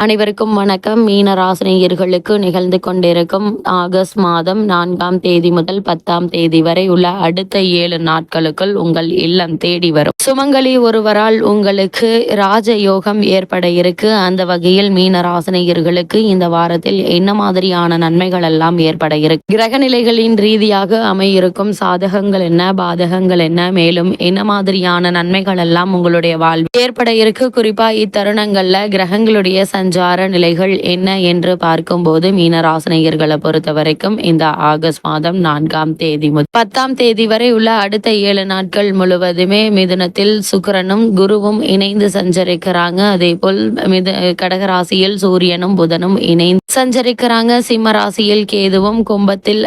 அனைவருக்கும் வணக்கம். மீனராசினியர்களுக்கு நிகழ்ந்து கொண்டிருக்கும் ஆகஸ்ட் மாதம் நான்காம் தேதி முதல் பத்தாம் தேதி வரை உள்ள அடுத்த ஏழு நாட்களுக்குள் உங்கள் இல்லம் தேடி வரும். சுமங்கலி ஒருவரால் உங்களுக்கு ராஜயோகம் ஏற்பட இருக்கு. அந்த வகையில் மீனராசினியர்களுக்கு இந்த வாரத்தில் என்ன மாதிரியான நன்மைகள் எல்லாம் ஏற்பட இருக்கு? கிரக நிலைகளின் ரீதியாக அமையிருக்கும் சாதகங்கள் என்ன? பாதகங்கள் என்ன? மேலும் என்ன மாதிரியான நன்மைகள் எல்லாம் உங்களுடைய வாழ்வு ஏற்பட இருக்கு? குறிப்பா இத்தருணங்கள்ல கிரகங்களுடைய சஞ்சார நிலைகள் என்ன என்று பார்க்கும்போது மீனராசினியர்களை பொறுத்த வரைக்கும் இந்த ஆகஸ்ட் மாதம் நான்காம் தேதி முதல் பத்தாம் தேதி வரை உள்ள அடுத்த ஏழு நாட்கள் முழுவதுமே மிதுனத்தில் சுக்கரனும் குருவும் இணைந்து சஞ்சரிக்கிறாங்க. அதே போல் மிது கடகராசியில் சூரியனும் புதனும் இணைந்து சஞ்சரிக்கிறாங்க. சிம்ம ராசியில் கேதுவும் கும்பத்தில்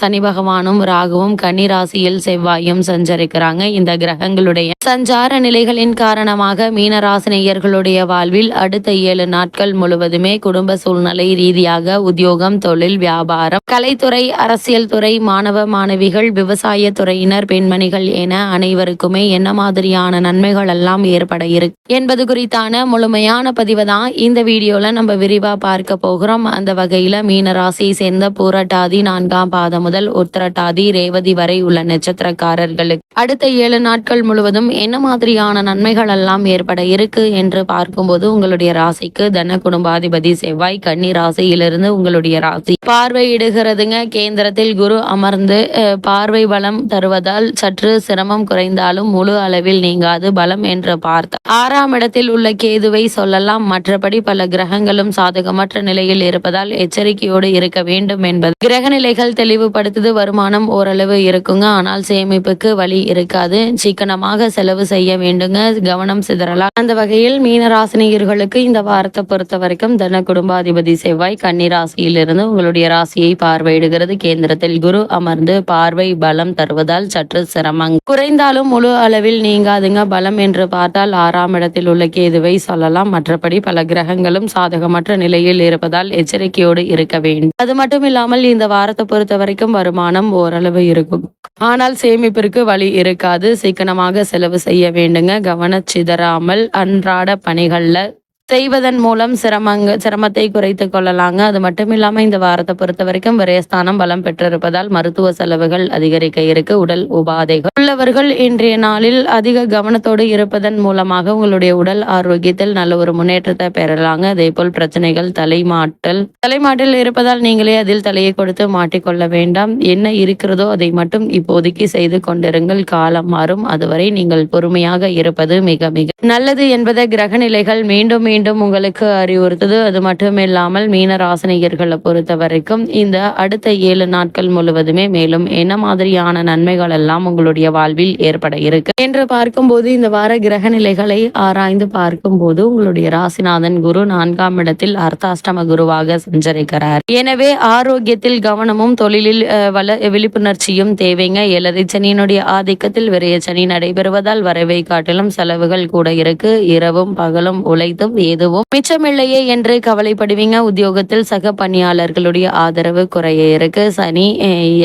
சனி பகவானும் ராகுவும் கன்னி ராசியில் செவ்வாயும் சஞ்சரிக்கிறாங்க. இந்த கிரகங்களுடைய சஞ்சார நிலைகளின் காரணமாக மீனராசினியர்களுடைய வாழ்வில் அடுத்த ஏழு நாட்கள் முழுவதுமே குடும்ப சூழ்நிலை ரீதியாக உத்தியோகம் தொழில் வியாபாரம் கலைத்துறை அரசியல் துறை மாணவ மாணவிகள் விவசாய துறையினர் பெண்மணிகள் என அனைவருக்குமே என்ன மாதிரியான நன்மைகள் எல்லாம் ஏற்பட இருக்கு என்பது குறித்தான முழுமையான பதிவு தான் இந்த வீடியோல நம்ம விரிவா பார்க்க போகிறோம். அந்த வகையில மீன ராசியை சேர்ந்த பூரட்டாதி நான்காம் பாதம் முதல் உத்திரட்டாதி ரேவதி வரை உள்ள நட்சத்திரக்காரர்களுக்கு அடுத்த ஏழு நாட்கள் முழுவதும் என்ன மாதிரியான நன்மைகள் எல்லாம் ஏற்பட இருக்கு என்று பார்க்கும்போது உங்களுடைய ராசிக்கு தன குடும்பாதிபதி செவ்வாய் கன்னி ராசியிலிருந்து உங்களுடைய ராசி பார்வையிடுகிறதுங்க. கேந்திரத்தில் குரு அமர்ந்து பார்வை பலம் தருவதால் சற்று சிரமம் குறைந்தாலும் முழு அளவில் நீங்காது. பலம் என்று பார்த்த ஆறாம் இடத்தில் உள்ள கேதுவை சொல்லலாம். மற்றபடி பல கிரகங்களும் சாதகமற்ற நிலையில் இருப்பதால் எச்சரிக்கையோடு இருக்க வேண்டும் என்பது. கிரக நிலைகள் தெளிவுபடுத்துது வருமானம் ஓரளவு இருக்குங்க. ஆனால் சேமிப்புக்கு வழி இருக்காது. சிக்கனமாக செலவு செய்ய வேண்டுங்க. கவனம் சிதறலாம். அந்த வகையில் மீனராசினியர்களுக்கு இந்த வாரத்தை பொறுத்த பொறுத்த வரைக்கும் தன குடும்பாதிபதி செவ்வாய் கன்னி ராசியிலிருந்து உங்களுடைய ராசியை பார்வையிடுகிறது. கேந்திரத்தில் குரு அமர்ந்து பார்வை பலம் தருவதால் சற்று சிரமம் குறைந்தாலும் முழு அளவில் நீங்காதுங்க. பலம் என்று பார்த்தால் ஆறாம் இடத்தில் உள்ள கேதுவை சொல்லலாம். மற்றபடி பல கிரகங்களும் சாதகமற்ற நிலையில் இருப்பதால் எச்சரிக்கையோடு இருக்க வேண்டும். அது மட்டும் இல்லாமல் இந்த வாரத்தை பொறுத்த வரைக்கும் வருமானம் ஓரளவு இருக்கும். ஆனால் சேமிப்பிற்கு வழி இருக்காது. சிக்கனமாக செலவு செய்ய வேண்டுங்க. கவனச்சிதறாமல் அன்றாட பணிகள்ல செய்வதன் மூலம் சிரமங்க சிரமத்தை குறைத்து கொள்ளலாங்க. அது மட்டும் இல்லாமல் இந்த வாரத்தை பொறுத்த வரைக்கும் விரயஸ்தானம் பலம் பெற்றிருப்பதால் மருத்துவ செலவுகள் அதிகரிக்க இருக்கு. உடல் உபாதைகள். உள்ளவர்கள் இன்றைய நாளில் அதிக கவனத்தோடு இருப்பதன் மூலமாக உங்களுடைய உடல் ஆரோக்கியத்தில் நல்ல ஒரு முன்னேற்றத்தை பெறலாங்க. அதே போல் பிரச்சனைகள் தலைமாட்டல். தலைமாட்டில் இருப்பதால் நீங்களே அதில் தலையை கொடுத்து மாட்டிக்கொள்ள வேண்டாம். என்ன இருக்கிறதோ அதை மட்டும் இப்போதைக்கு செய்து கொண்டிருங்கள். காலம் மாறும். அதுவரை நீங்கள் பொறுமையாக இருப்பது மிக மிக நல்லது என்பதை கிரக நிலைகள் மீண்டும் மீண்டும் உங்களுக்கு அறிவுறுத்தது. அது மட்டுமில்லாமல் மீன ராசனிகர்களை பொறுத்த வரைக்கும் இந்த அடுத்த ஏழு நாட்கள் முழுவதுமே மேலும் என்ன மாதிரியான நன்மைகள் எல்லாம் உங்களுடைய வாழ்வில் ஏற்பட இருக்கு என்று பார்க்கும்போது இந்த வார கிரக நிலைகளை ஆராய்ந்து பார்க்கும்போது உங்களுடைய ராசிநாதன் குரு நான்காம் இடத்தில் அர்த்தாஷ்டம குருவாக சஞ்சரிக்கிறார். எனவே ஆரோக்கியத்தில் கவனமும் தொழிலில் வள விழிப்புணர்ச்சியும் தேவைங்க. ஏழரை சனியினுடைய ஆதிக்கத்தில் விரைய சனி நடைபெறுவதால் வரவை காட்டிலும் செலவுகள் கூட இருக்கு. இரவும் பகலும் உழைத்தும் எதுவும் மிச்சமில்லையே என்று கவலைப்படுவீங்க. உத்தியோகத்தில் சக பணியாளர்களுடைய ஆதரவு குறைய இருக்கு. சனி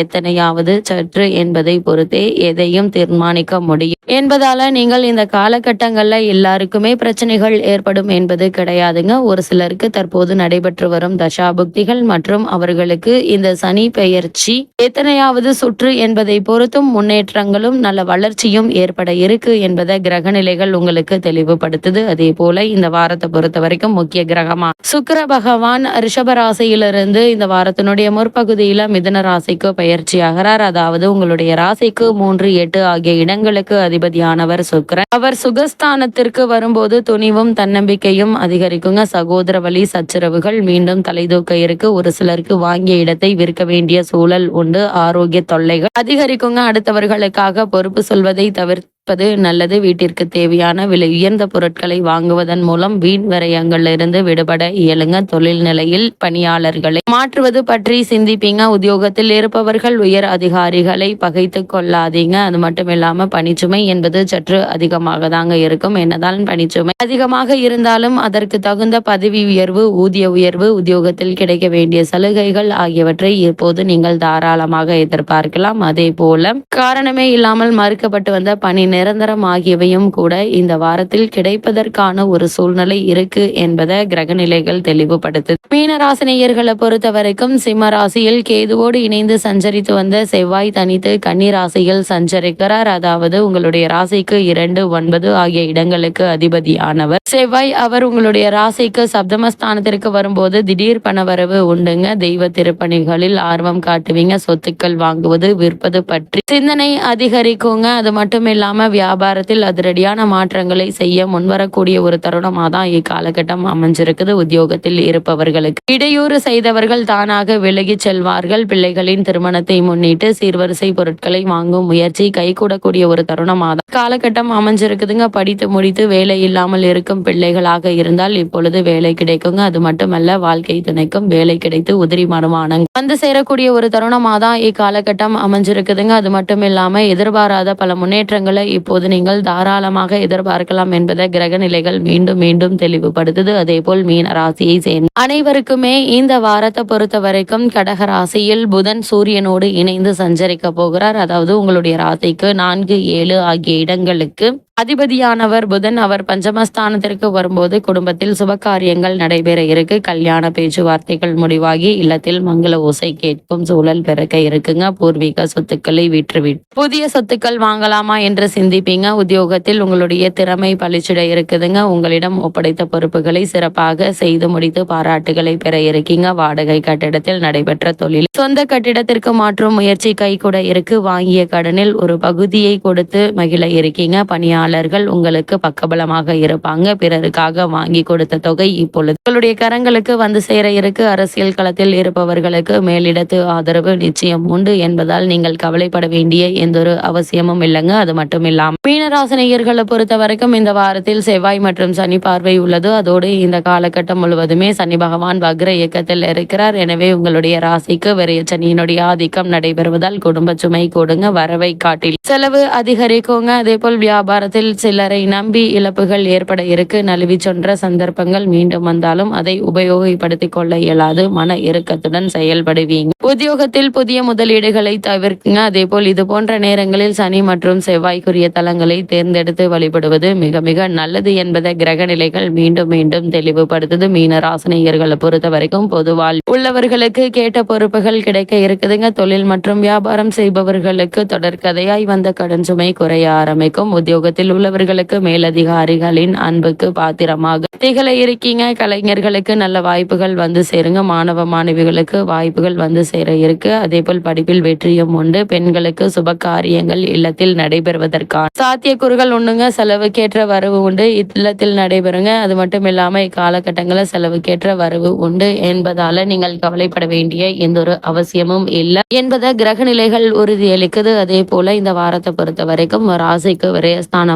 எத்தனையாவது சற்று என்பதை பொறுத்தே எதையும் தீர்மானிக்க முடியும். என்பதால நீங்கள் இந்த காலகட்டங்கள்ல எல்லாருக்குமே பிரச்சனைகள் ஏற்படும் என்பது கிடையாதுங்க. ஒரு சிலருக்கு தற்போது நடைபெற்று வரும் தசாபுக்திகள் மற்றும் அவர்களுக்கு இந்த சனி பெயர்ச்சி எத்தனையாவது சுற்று என்பதை பொறுத்தும் முன்னேற்றங்களும் நல்ல வளர்ச்சியும் ஏற்பட இருக்கு என்பதை கிரகநிலைகள் உங்களுக்கு தெளிவுபடுத்துது. அதே போல இந்த வாரத்தை பொறுத்த வரைக்கும் முக்கிய கிரகமா? சுக்கிர பகவான் ரிஷப ராசியிலிருந்து இந்த வாரத்தினுடைய முற்பகுதியில மிதுன ராசிக்கு பயிற்சி ஆகிறார். அதாவது உங்களுடைய ராசிக்கு மூன்று எட்டு ஆகிய இடங்களுக்கு அதிபதியானவர் சுக்கரன். அவர் சுகஸ்தானத்திற்கு வரும்போது துணிவும் தன்னம்பிக்கையும் அதிகரிக்குங்க. சகோதர வழி சச்சரவுகள் மீண்டும் தலைதூக்க இருக்கு. ஒரு சிலருக்கு வாங்கிய இடத்தை விற்க வேண்டிய சூழல் உண்டு. ஆரோக்கிய தொல்லைகள் அதிகரிக்குங்க. அடுத்தவர்களுக்காக பொறுப்பு சொல்வதை தவிர்த்து தவிர்ப்பது நல்லது. வீட்டிற்கு தேவையான விலை உயர்ந்த பொருட்களை வாங்குவதன் மூலம் வீண் விரயங்களிலிருந்து விடுபட இயலுங்க. தொழில் நிலையில் பணியாளர்களை மாற்றுவது பற்றி சிந்திப்பீங்க. உத்தியோகத்தில் இருப்பவர்கள் உயர் அதிகாரிகளை பகைத்து கொள்ளாதீங்க. அது மட்டும் இல்லாம பணிச்சுமை என்பது சற்று அதிகமாக தாங்க இருக்கும். என்னதான் பணிச்சுமை அதிகமாக இருந்தாலும் அதற்கு தகுந்த பதவி உயர்வு ஊதிய உயர்வு உத்தியோகத்தில் கிடைக்க வேண்டிய சலுகைகள் ஆகியவற்றை இப்போது நீங்கள் தாராளமாக எதிர்பார்க்கலாம். அதே போல காரணமே இல்லாமல் மறுக்கப்பட்டு வந்த பணி நிரந்தரம் ஆகியவையும் கூட இந்த வாரத்தில் கிடைப்பதற்கான ஒரு சூழ்நிலை இருக்கு என்பதை கிரகநிலைகள் தெளிவுபடுத்து. மீனராசினியர்களை பொறுத்த வரைக்கும் சிம்ம ராசியில் கேதுவோடு இணைந்து சஞ்சரித்து வந்த செவ்வாய் தனித்து கன்னி ராசியில் சஞ்சரிக்கிறார். அதாவது உங்களுடைய ராசிக்கு இரண்டு ஒன்பது ஆகிய இடங்களுக்கு அதிபதியானவர். செவ்வாய் அவர் உங்களுடைய ராசிக்கு சப்தமஸ்தானத்திற்கு வரும்போது திடீர் பணவரவு உண்டுங்க. தெய்வ திருப்பணிகளில் ஆர்வம் காட்டுவீங்க. சொத்துக்கள் வாங்குவது விற்பது பற்றி சிந்தனை அதிகரிக்குங்க. அது மட்டும் இல்லாம வியாபாரத்தில் அதிரடியான மாற்றங்களை செய்ய முன்வரக்கூடிய ஒரு தருணமாக தான் இக்காலகட்டம் அமைஞ்சிருக்குது உத்தியோகத்தில் இருப்பவர்களுக்கு. இடையூறு செய்தவர்கள் தானாக விலகிச் செல்வார்கள். பிள்ளைகளின் திருமணத்தை முன்னிட்டு சீர்வரிசை பொருட்களை வாங்கும் முயற்சி கைகூடக்கூடிய ஒரு தருணமாக தான் காலகட்டம் அமைஞ்சிருக்குதுங்க. படித்து முடித்து வேலை இல்லாமல் இருக்கும் பிள்ளைகளாக இருந்தால் இப்பொழுது வேலை கிடைக்குங்க. அது மட்டுமல்ல வாழ்க்கை துணைக்கும் வேலை கிடைத்து உதிரி மறுமானங்கள் வந்து சேரக்கூடிய ஒரு தருணமாக தான் இக்காலகட்டம் அமைஞ்சிருக்குதுங்க. அது மட்டும் இல்லாமல் எதிர்பாராத பல முன்னேற்றங்களை இப்போது நீங்கள் தாராளமாக எதிர்பார்க்கலாம் என்பதை கிரக நிலைகள் மீண்டும் மீண்டும் தெளிவுபடுத்துது. அதே போல் மீன ராசியை சேர்ந்த அனைவருக்குமே இந்த வாரத்தை பொறுத்த வரைக்கும் கடக ராசியில் புதன் சூரியனோடு இணைந்து சஞ்சரிக்க போகிறார். அதாவது உங்களுடைய ராசிக்கு நான்கு ஏழு ஆகிய இடங்களுக்கு அதிபதியானவர் புதன் அவர் பஞ்சமஸ்தானத்திற்கு வரும்போது குடும்பத்தில் சுபகாரியங்கள் நடைபெற இருக்கு. கல்யாண பேச்சுவார்த்தைகள் முடிவாகி இல்லத்தில் மங்கள ஓசை கேட்கும் சூழல் பிறக்க இருக்குங்க. பூர்வீக சொத்துக்களை விற்றுவிட்டு புதிய சொத்துக்கள் வாங்கலாமா என்று சிந்திப்பீங்க. உத்தியோகத்தில் உங்களுடைய திறமை பளிச்சிட இருக்குதுங்க. உங்களிடம் ஒப்படைத்த பொறுப்புகளை சிறப்பாக செய்து முடித்து பாராட்டுகளை பெற இருக்கீங்க. வாடகை கட்டிடத்தில் நடைபெற்ற தொழில் சொந்த கட்டிடத்திற்கு மாற்றும் முயற்சி கை கூட இருக்கு. வாங்கிய கடனில் ஒரு பகுதியை கொடுத்து மகிழ இருக்கீங்க. பணியாளர்கள் உங்களுக்கு பக்கபலமாக இருப்பாங்க. பிறருக்காக வாங்கி கொடுத்த தொகை இப்பொழுது உங்களுடைய கரங்களுக்கு வந்து சேர இருக்கு. அரசியல் களத்தில் இருப்பவர்களுக்கு மேலிடத்து ஆதரவு நிச்சயம் உண்டு என்பதால் நீங்கள் கவலைப்பட வேண்டிய எந்த ஒரு அவசியமும் இல்லைங்க. அது மட்டும் இல்லாம மீனராசினியர்களை பொறுத்த வரைக்கும் இந்த வாரத்தில் செவ்வாய் மற்றும் சனி பார்வை உள்ளது. அதோடு இந்த காலகட்டம் முழுவதுமே சனி பகவான் வக்ர இயக்கத்தில் இருக்கிறார். எனவே உங்களுடைய ராசிக்கு விரைய சனியினுடைய ஆதிக்கம் நடைபெறுவதால் குடும்ப சுமை கொடுங்க. வரவை காட்டில் செலவு அதிகரிக்குங்க. அதே போல் வியாபாரத்தில் சிலரை நம்பி இழப்புகள் ஏற்பட இருக்கு. நழுவி சென்ற சந்தர்ப்பங்கள் மீண்டும் வந்தாலும் அதை உபயோகப்படுத்திக் கொள்ள இயலாது. மன இறுக்கத்துடன் செயல்படுவீங்க. உத்தியோகத்தில் புதிய முதலீடுகளை தவிர்க்குங்க. அதே போல் இது போன்ற நேரங்களில் சனி மற்றும் செவ்வாய்க்குரிய தலங்களை தேர்ந்தெடுத்து வழிபடுவது மிக மிக நல்லது என்பதை கிரக நிலைகள் மீண்டும் மீண்டும் தெளிவுபடுத்துது. மீன ராசனியர்களை பொறுத்த வரைக்கும் பொதுவால் உள்ளவர்களுக்கு கேட்ட பொறுப்புகள் கிடைக்க இருக்குதுங்க. தொழில் மற்றும் வியாபாரம் செய்பவர்களுக்கு தொடர்கதையாய் வந்த கடன் சுமை குறைய ஆரம்பிக்கும். உத்தியோகத்தில் உள்ளவர்களுக்கு மேலதிகாரிகளின் அன்புக்கு பாத்திரமாக. திகழ இருக்கீங்க கலைஞர்களுக்கு நல்ல வாய்ப்புகள் வந்து சேருங்க மாணவ மாணவிகளுக்கு வாய்ப்புகள் வந்து சேர இருக்கு. அதே போல் படிப்பில் வெற்றியும் உண்டு. பெண்களுக்கு சுப காரியங்கள் இல்லத்தில் நடைபெறுவதற்கான சாத்தியக்கூறுகள் ஒண்ணுங்க செலவுக்கேற்ற வரவு உண்டு. இல்லத்தில் நடைபெறுங்க அது மட்டும் இல்லாம இக்காலகட்டங்களில் செலவுக்கேற்ற வரவு உண்டு என்பதால நீங்கள் கவலைப்பட வேண்டிய எந்த ஒரு அவசியமும் இல்லை என்பதை கிரக நிலைகள் உறுதியளிக்குது. அதே போல இந்த வாரத்தை பொறுத்த வரைக்கும் ராசிக்கு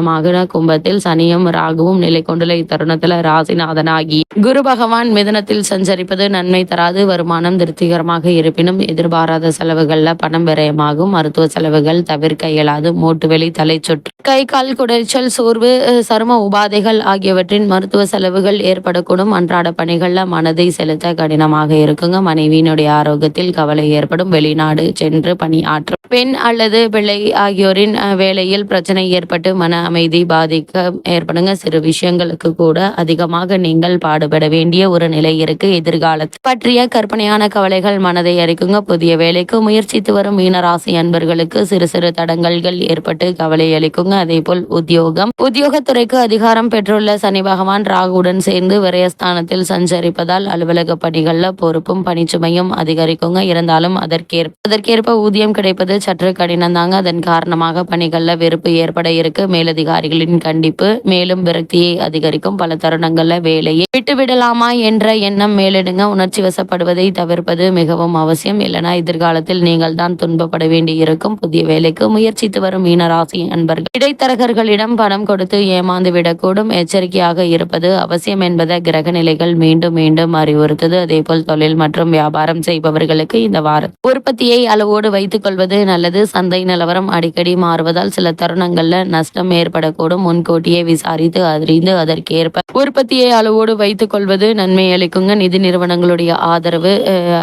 விரயஸ்தானமாக கும்பத்தில் சனியும் ராகுவும் நிலை கொண்டுள்ள இத்தருணத்துல ராசிநாதனாகி குரு பகவான் மிதனத்தில் சஞ்சரிப்பது நன்மை தராது வருமானம் திருப்திகரமாக இருப்பினும் எதிர்பாராத செலவுகள்ல பணம் விரயமாகும் மருத்துவ செலவுகள் தவிர்க்க இயலாது மூட்டுவெளி தலை சுற்று கை கால் குடைச்சல் சோர்வு சரும உபாதைகள் ஆகியவற்றின் மருத்துவ செலவுகள் ஏற்படக்கூடும். அன்றாட பணிகள்ல மனதை செலுத்த கடினமாக இருக்குங்க. மனைவியினுடைய ஆரோக்கியத்தில் கவலை ஏற்படும். வெளிநாடு சென்று பணியாற்றும் பெண் அல்லது பிள்ளை ஆகியோரின் வேலையில் பிரச்சனை ஏற்பட்டு மன அமைதி பாதிக்க ஏற்படுங்க. சிறு விஷயங்களுக்கு கூட அதிகமாக நீங்கள் பாடுபட வேண்டிய ஒரு நிலை இருக்கு. எதிர்காலத்தை பற்றிய கற்பனையான கவலைகள் மனதை அறிக்குங்க புதிய வேலைக்கு முயற்சித்து வரும் மீனராசி அன்பர்களுக்கு சிறு சிறு தடங்கல்கள் ஏற்பட்டு கவலை அளிக்குங்க. அதே போல் உத்தியோகம். உத்தியோகத்துறைக்கு அதிகாரம் பெற்றுள்ள சனி பகவான் ராகுடன் சேர்ந்து விரயஸ்தானத்தில் சஞ்சரிப்பதால் அலுவலக பணிகள்ல பொறுப்பும் பணிச்சுமையும் அதிகரிக்குங்க. இருந்தாலும் அதற்கேற்ப அதற்கேற்ப ஊதியம் கிடைப்பது சற்று கடினம் தாங்க அதன் காரணமாக பணிகள்ல வெறுப்பு ஏற்பட இருக்கு. மேலதிகாரிகளின் கண்டிப்பு மேலும் விரக்தியை அதிகரிக்கும் பல தருணங்கள்ல வேலையை விட்டுவிடலாமா என்ற எண்ணம் மேலிடுங்க. உணர்ச்சி வசப்படுவதை தவிர்ப்பது மிகவும் அவசியம். இல்லைனா எதிர்காலத்தில் நீங்கள் தான் துன்பப்பட வேண்டி இருக்கும். புதிய வேலைக்கு முயற்சித்து வரும் மீனராசி அன்பர்கள். இடைத்தரகர்களிடம் பணம் கொடுத்து ஏமாந்து விடக்கூடும். எச்சரிக்கையாக இருப்பது அவசியம் என்பதை கிரக நிலைகள் மீண்டும் மீண்டும் அறிவுறுத்தது. அதேபோல் தொழில் மற்றும் வியாபாரம் செய்பவர்களுக்கு இந்த வாரம் உற்பத்தியை அளவோடு வைத்துக் கொள்வது நல்லது சந்தை நிலவரம் அடிக்கடி மாறுவதால் சில தருணங்கள்ல நஷ்டம் ஏற்படக்கூடும். முன்கூட்டியே விசாரித்து அறிந்து அதற்கேற்ப உற்பத்தியை அளவோடு வைத்துக் கொள்வது நன்மை அளிக்குங்க. நிதி நிறுவனங்களுடைய ஆதரவு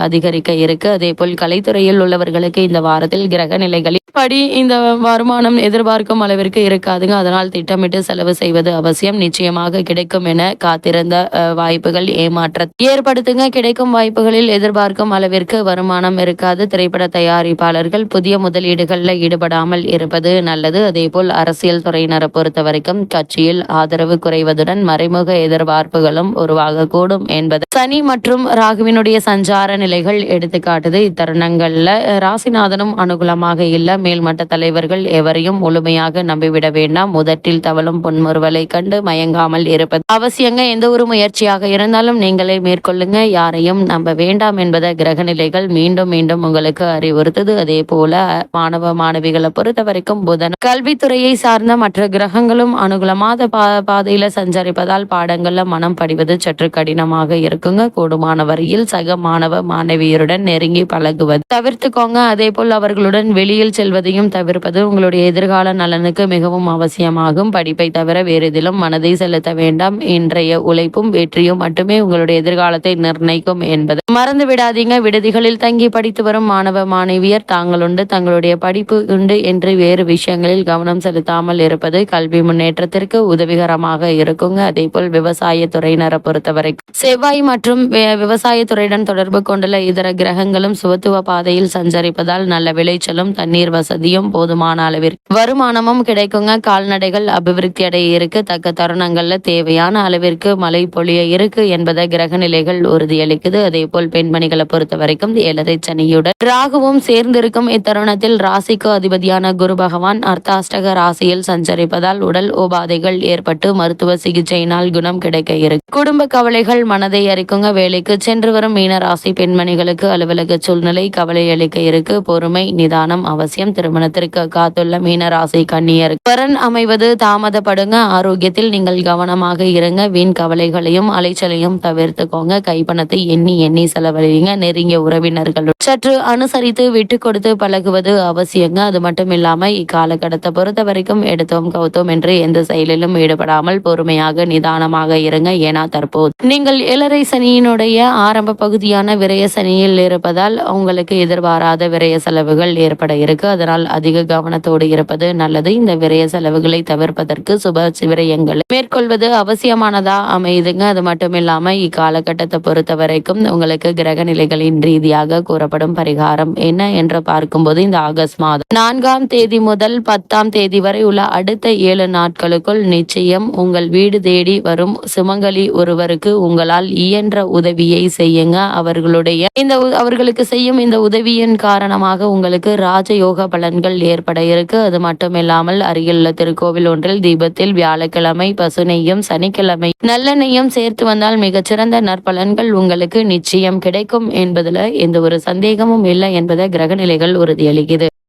அதிகரிக்க இருக்கு. அதே போல் கலைத்துறையில் உள்ளவர்களுக்கு இந்த வாரத்தில் கிரக நிலைகளில் படி இந்த வருமானம் எதிர்பார்க்கும் அளவிற்கு இருக்காதுங்க. அதனால் திட்டமிட்டு செலவு செய்வது அவசியம். நிச்சயமாக கிடைக்கும் என காத்திருந்த வாய்ப்புகள் ஏமாற்ற ஏற்படுத்துங்க. கிடைக்கும் வாய்ப்புகளில் எதிர்பார்க்கும் அளவிற்கு வருமானம் இருக்காது. திரைப்பட தயாரிப்பாளர்கள் புதிய முதலீடுகளில் ஈடுபடாமல் இருப்பது நல்லது. அதேபோல் அரசியல் துறையினரை பொறுத்த வரைக்கும் கட்சியில் ஆதரவு குறைவதுடன் மறைமுக எதிர்பார்ப்புகளும் உருவாகக்கூடும் என்பது. சனி மற்றும் ராகுவினுடைய சஞ்சார நிலைகள் எடுத்துக்காட்டுது. இத்தருணங்கள்ல ராசிநாதனும் அனுகூலமாக இல்ல. மேல்மட்ட தலைவர்கள் எவரையும் முழுமையாக நம்பிவிட வேண்டாம். முதட்டில் தவளும் பொன்முறுவலை கண்டு மயங்காமல் இருப்பது அவசியங்க. எந்த ஒரு முயற்சியாக இருந்தாலும் நீங்களே மேற்கொள்ளுங்க. யாரையும் நம்ப வேண்டாம் என்பதை கிரக நிலைகள் மீண்டும் மீண்டும் உங்களுக்கு அறிவுறுத்துது. அதே போல மாணவ மாணவிகளை பொறுத்த வரைக்கும் புதன் கல்வித்துறையை சார்ந்த மற்ற கிரகங்களும் அனுகூலமாத பா பாதையில சஞ்சரிப்பதால் பாடங்கள்ல மனம் படிவது சற்று கடினமாக இருக்குங்க. கூடுமான வரையில் சக மாணவ மாணவியருடன் நெருங்கி பழகுவது. தவிர்த்துக்கோங்க அதே போல் அவர்களுடன் வெளியில் செல்வதையும் தவிர்ப்பது உங்களுடைய எதிர்கால நலனுக்கு மிகவும் அவசியமாகும். படிப்பை தவிர வேறு எதிலும் மனதை செலுத்த வேண்டாம். இன்றைய உழைப்பும் வெற்றியும் மட்டுமே உங்களுடைய எதிர்காலத்தை நிர்ணயிக்கும் என்பது. மறந்து விடாதீங்க. விடுதிகளில் தங்கி படித்து வரும் மாணவ மாணவியர் தாங்கள் உண்டு தங்களுடைய படிப்பு உண்டு என்று வேறு விஷயங்களில் கவனம் செலுத்தாமல் இருப்பது கல்வி முன்னேற்றத்திற்கு உதவிகரமாக இருக்குங்க. அதே போல் விவசாய துறையினரை பொறுத்தவரைக்கும் செவ்வாய் மற்றும் விவசாய துறையுடன் தொடர்பு கொண்டுள்ள இதர கிரகங்களும் சுவத்துவ பாதையில் சஞ்சரிப்பதால் நல்ல விளைச்சலும் தண்ணீர் வசதியும் போதுமான அளவிற்கு வருமானமும் கிடைக்குங்க. கால்நடைகள் அபிவிருத்தி அடைய இருக்கு. தக்க தருணங்கள்ல தேவையான அளவிற்கு மழை பொழிய இருக்கு என்பதை கிரக நிலைகள் உறுதியளிக்குது. அதே போல் பெண்மணிகளை பொறுத்த வரைக்கும் ஏழரை சனியுடன் ராகுவும் சேர்ந்திருக்கும். தருணத்தில் ராசிக்கு அதிபதியான குரு பகவான் அர்த்தாஷ்டக ராசியில் சஞ்சரிப்பதால் உடல் உபாதைகள் ஏற்பட்டு மருத்துவ சிகிச்சையினால் குணம் கிடைக்க இருக்கு குடும்ப கவலைகள் மனதை அரிக்குங்க வேலைக்கு சென்று வரும் மீன ராசி பெண்மணிகளுக்கு அலுவலக சூழ்நிலை கவலை அளிக்க இருக்கு. பொறுமை நிதானம் அவசியம். திருமணத்திற்கு காத்துள்ள மீன ராசி கண்ணியர் வரன் அமைவது தாமதப்படுங்க. ஆரோக்கியத்தில் நீங்கள் கவனமாக இருங்க. வீண் கவலைகளையும் அலைச்சலையும் தவிர்த்துக்கோங்க. கைப்பணத்தை எண்ணி எண்ணி செலவழிங்க. நெருங்கிய உறவினர்கள். சற்று அனுசரித்து விட்டு கொடுத்து பழகு பழகுவது அவசியங்க. அது மட்டும் இல்லாம இக்காலகட்டத்தை பொறுத்த வரைக்கும் எடுத்தோம் கவுத்தோம் என்று எந்த செயலிலும் ஈடுபடாமல் பொறுமையாக நிதானமாக இருங்க. ஏன்னா தற்போது நீங்கள் ஏழரை சனியினுடைய ஆரம்ப பகுதியான விரய சனியில் இருப்பதால் உங்களுக்கு எதிர்பாராத விரய செலவுகள் ஏற்பட இருக்கு. அதனால் அதிக கவனத்தோடு இருப்பது நல்லது. இந்த விரய செலவுகளை தவிர்ப்பதற்கு சுப விரயங்களை மேற்கொள்வது அவசியமானதா அமையுதுங்க. அது மட்டும் இல்லாம இக்காலகட்டத்தை பொறுத்த வரைக்கும் உங்களுக்கு கிரக நிலைகளின் ரீதியாக கூறப்படும் பரிகாரம் என்ன என்று பார்க்கும்போது இந்த ஆகஸ்ட் மாதம். நான்காம் தேதி முதல் பத்தாம் தேதி வரை உள்ள அடுத்த ஏழு நாட்களுக்குள் நிச்சயம் உங்கள் வீடு தேடி வரும் சுமங்கலி ஒருவருக்கு உங்களால் இயன்ற உதவியை செய்யுங்க. அவர்களுடைய இந்த அவர்களுக்கு செய்யும் இந்த உதவியின் காரணமாக உங்களுக்கு ராஜயோக பலன்கள் ஏற்பட இருக்கு. அது மட்டும் இல்லாமல் அருகிலுள்ள திருக்கோவில் ஒன்றில் தீபத்தில் வியாழக்கிழமை பசுனையும் சனிக்கிழமை நல்லெண்ணையும் சேர்த்து வந்தால் மிகச்சிறந்த நற்பலன்கள் உங்களுக்கு நிச்சயம் கிடைக்கும் என்பதுல எந்த ஒரு சந்தேகமும் இல்லை என்பதை கிரகநிலைகள் കൈയളിയത്